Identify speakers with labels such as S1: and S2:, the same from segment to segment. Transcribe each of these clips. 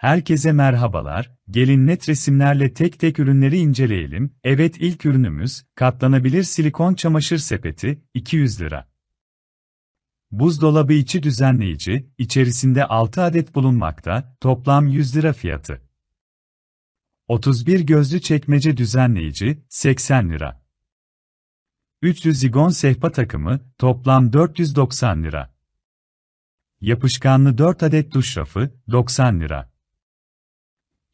S1: Herkese merhabalar, gelin net resimlerle tek tek ürünleri inceleyelim. Evet ilk ürünümüz, katlanabilir silikon çamaşır sepeti, 200 lira. Buzdolabı içi düzenleyici, içerisinde 6 adet bulunmakta, toplam 100 lira fiyatı. 31 gözlü çekmece düzenleyici, 80 lira. Üçlü zigon sehpa takımı, toplam 490 lira. Yapışkanlı 4 adet duş rafı, 90 lira.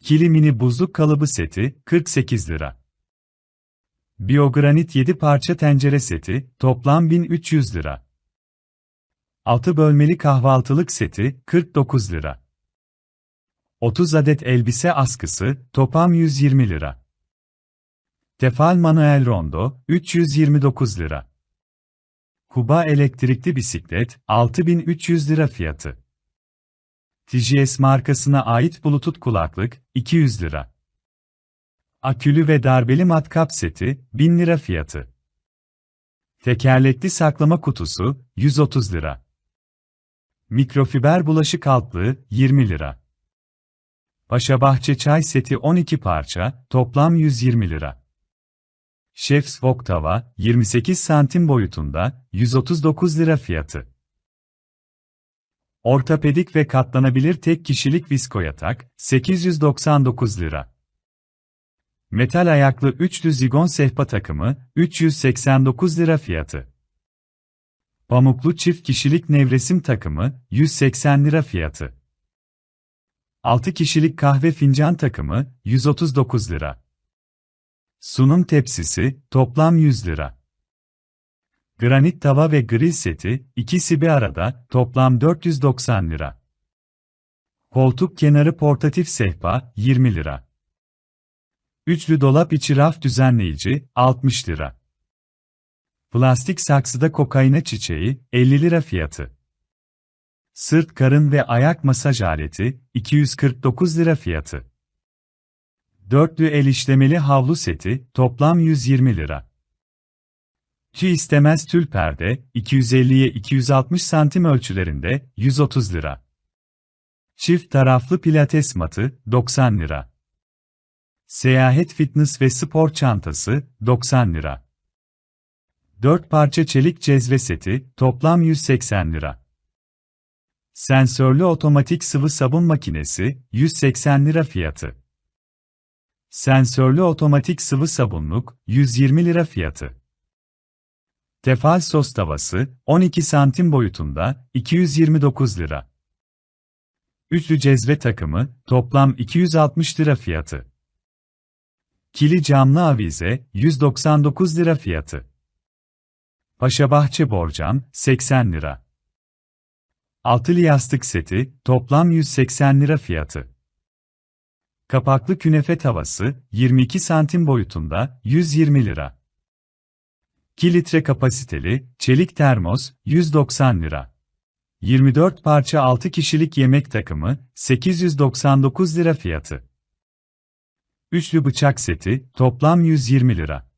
S1: Kili mini buzluk kalıbı seti, 48 lira. Biogranit 7 parça tencere seti, toplam 1300 lira. 6 bölmeli kahvaltılık seti, 49 lira. 30 adet elbise askısı, toplam 120 lira. Tefal manuel rondo, 329 lira. Kuba elektrikli bisiklet, 6300 lira fiyatı. TGS markasına ait Bluetooth kulaklık, 200 lira. Akülü ve darbeli matkap seti, 1000 lira fiyatı. Tekerlekli saklama kutusu, 130 lira. Mikrofiber bulaşık altlığı, 20 lira. Paşabahçe çay seti 12 parça, toplam 120 lira. Chef's Wok tava, 28 santim boyutunda, 139 lira fiyatı. Ortopedik ve katlanabilir tek kişilik visko yatak, 899 lira. Metal ayaklı üçlü zigon sehpa takımı, 389 lira fiyatı. Pamuklu çift kişilik nevresim takımı, 180 lira fiyatı. 6 kişilik kahve fincan takımı, 139 lira. Sunum tepsisi, toplam 100 lira. Granit tava ve grill seti, ikisi bir arada, toplam 490 lira. Koltuk kenarı portatif sehpa, 20 lira. Üçlü dolap içi raf düzenleyici, 60 lira. Plastik saksıda kokaina çiçeği, 50 lira fiyatı. Sırt karın ve ayak masaj aleti, 249 lira fiyatı. Dörtlü el işlemeli havlu seti, toplam 120 lira. Tüy istemez tül perde, 250'ye 260 santim ölçülerinde, 130 lira. Çift taraflı pilates matı, 90 lira. Seyahat fitness ve spor çantası, 90 lira. 4 parça çelik cezve seti, toplam 180 lira. Sensörlü otomatik sıvı sabun makinesi, 180 lira fiyatı. Sensörlü otomatik sıvı sabunluk, 120 lira fiyatı. Tefal sos tavası, 12 santim boyutunda, 229 lira. Üçlü cezve takımı, toplam 260 lira fiyatı. Kili camlı avize, 199 lira fiyatı. Paşabahçe borcam, 80 lira. Altılı yastık seti, toplam 180 lira fiyatı. Kapaklı künefe tavası, 22 santim boyutunda, 120 lira. 2 litre kapasiteli, çelik termos, 190 lira. 24 parça 6 kişilik yemek takımı, 899 lira fiyatı. Üçlü bıçak seti, toplam 120 lira.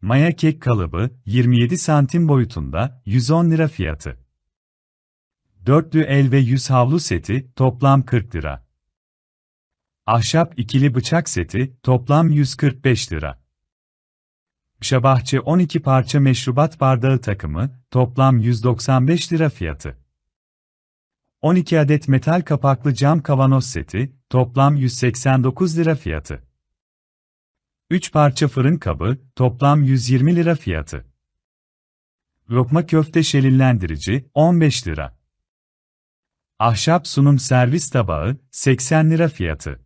S1: Maya kek kalıbı, 27 santim boyutunda, 110 lira fiyatı. Dörtlü el ve yüz havlu seti, toplam 40 lira. Ahşap ikili bıçak seti, toplam 145 lira. Şabahçe 12 parça meşrubat bardağı takımı, toplam 195 lira fiyatı. 12 adet metal kapaklı cam kavanoz seti, toplam 189 lira fiyatı. 3 parça fırın kabı, toplam 120 lira fiyatı. Lokma köfte şelillendirici, 15 lira. Ahşap sunum servis tabağı, 80 lira fiyatı.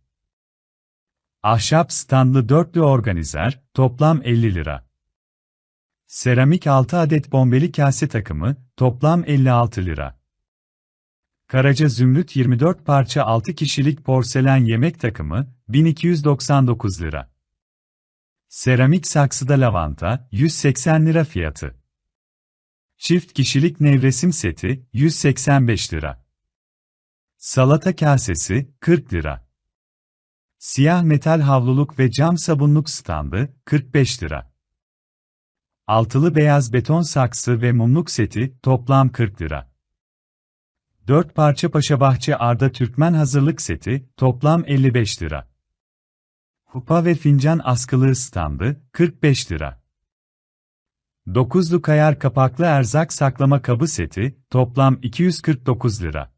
S1: Ahşap standlı dörtlü organizer, toplam 50 lira. Seramik 6 adet bombeli kase takımı, toplam 56 lira. Karaca Zümrüt 24 parça 6 kişilik porselen yemek takımı, 1299 lira. Seramik saksıda lavanta, 180 lira fiyatı. Çift kişilik nevresim seti, 185 lira. Salata kasesi, 40 lira. Siyah metal havluluk ve cam sabunluk standı, 45 lira. Altılı beyaz beton saksı ve mumluk seti, toplam 40 lira. 4 parça Paşabahçe Arda Türkmen hazırlık seti, toplam 55 lira. Kupa ve fincan askılığı standı, 45 lira. Dokuzlu kayar kapaklı erzak saklama kabı seti, toplam 249 lira.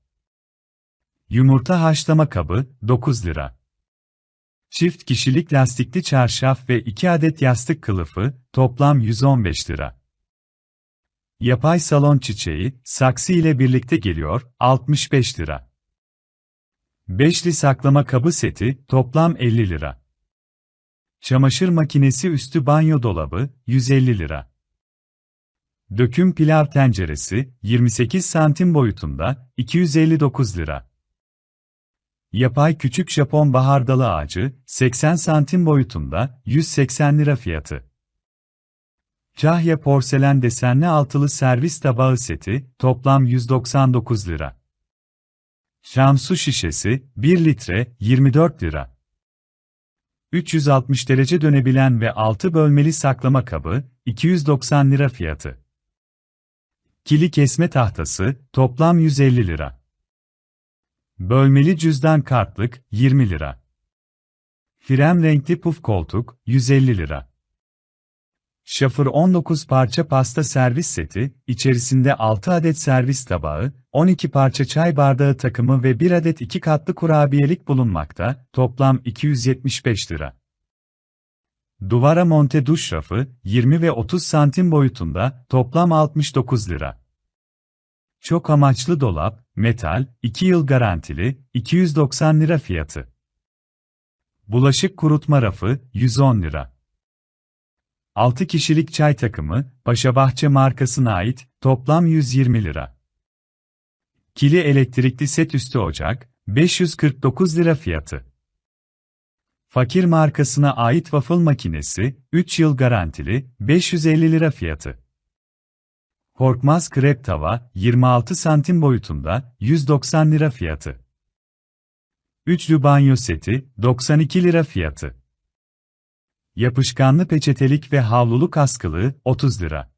S1: Yumurta haşlama kabı, 9 lira. Çift kişilik lastikli çarşaf ve 2 adet yastık kılıfı, toplam 115 lira. Yapay salon çiçeği, saksı ile birlikte geliyor, 65 lira. Beşli saklama kabı seti, toplam 50 lira. Çamaşır makinesi üstü banyo dolabı, 150 lira. Döküm pilav tenceresi, 28 santim boyutunda, 259 lira. Yapay küçük Japon bahardalı ağacı, 80 santim boyutunda, 180 lira fiyatı. Cahya porselen desenli altılı servis tabağı seti, toplam 199 lira. Şam su şişesi, 1 litre, 24 lira. 360 derece dönebilen ve 6 bölmeli saklama kabı, 290 lira fiyatı. Kili kesme tahtası, toplam 150 lira. Bölmeli cüzdan kartlık, 20 lira. Frem renkli puf koltuk, 150 lira. Şafır 19 parça pasta servis seti, içerisinde 6 adet servis tabağı, 12 parça çay bardağı takımı ve 1 adet 2 katlı kurabiyelik bulunmakta, toplam 275 lira. Duvara monte duş rafı, 20 ve 30 santim boyutunda, toplam 69 lira. Çok amaçlı dolap, metal, 2 yıl garantili, 290 lira fiyatı. Bulaşık kurutma rafı, 110 lira. 6 kişilik çay takımı, Paşabahçe markasına ait, toplam 120 lira. Kili elektrikli set üstü ocak, 549 lira fiyatı. Fakir markasına ait waffle makinesi, 3 yıl garantili, 550 lira fiyatı. Korkmaz krep tava, 26 santim boyutunda, 190 lira fiyatı. Üçlü banyo seti, 92 lira fiyatı. Yapışkanlı peçetelik ve havluluk askılığı, 30 lira.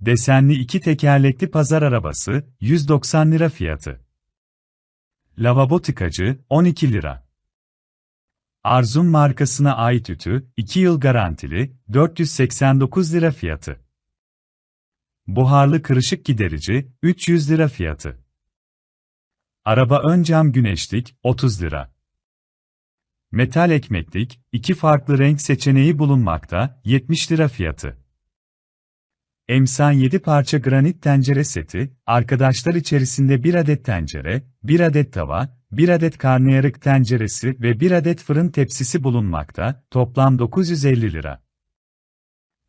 S1: Desenli iki tekerlekli pazar arabası, 190 lira fiyatı. Lavabo tıkacı, 12 lira. Arzum markasına ait ütü, 2 yıl garantili, 489 lira fiyatı. Buharlı kırışık giderici, 300 lira fiyatı. Araba ön cam güneşlik, 30 lira. Metal ekmeklik, iki farklı renk seçeneği bulunmakta, 70 lira fiyatı. Emsan 7 parça granit tencere seti, arkadaşlar içerisinde 1 adet tencere, 1 adet tava, 1 adet karnıyarık tenceresi ve 1 adet fırın tepsisi bulunmakta, toplam 950 lira.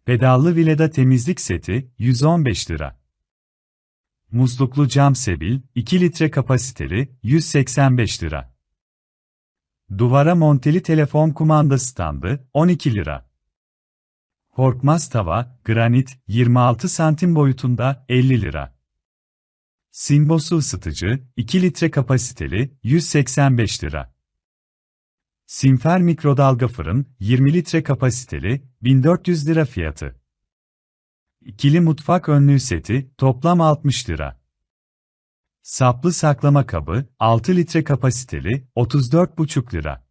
S1: Pedallı vileda temizlik seti, 115 lira. Musluklu cam sebil, 2 litre kapasiteli, 185 lira. Duvara monteli telefon kumanda standı, 12 lira. Korkmaz tava, granit, 26 santim boyutunda, 50 lira. Simbosu ısıtıcı, 2 litre kapasiteli, 185 lira. Simfer mikrodalga fırın, 20 litre kapasiteli, 1400 lira fiyatı. İkili mutfak önlüğü seti, toplam 60 lira. Saplı saklama kabı, 6 litre kapasiteli, 34,5 lira.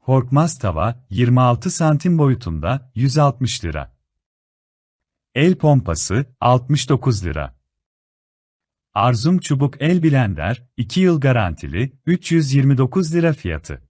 S1: Korkmaz tava, 26 santim boyutunda, 160 lira. El pompası, 69 lira. Arzum çubuk el blender, 2 yıl garantili, 329 lira fiyatı.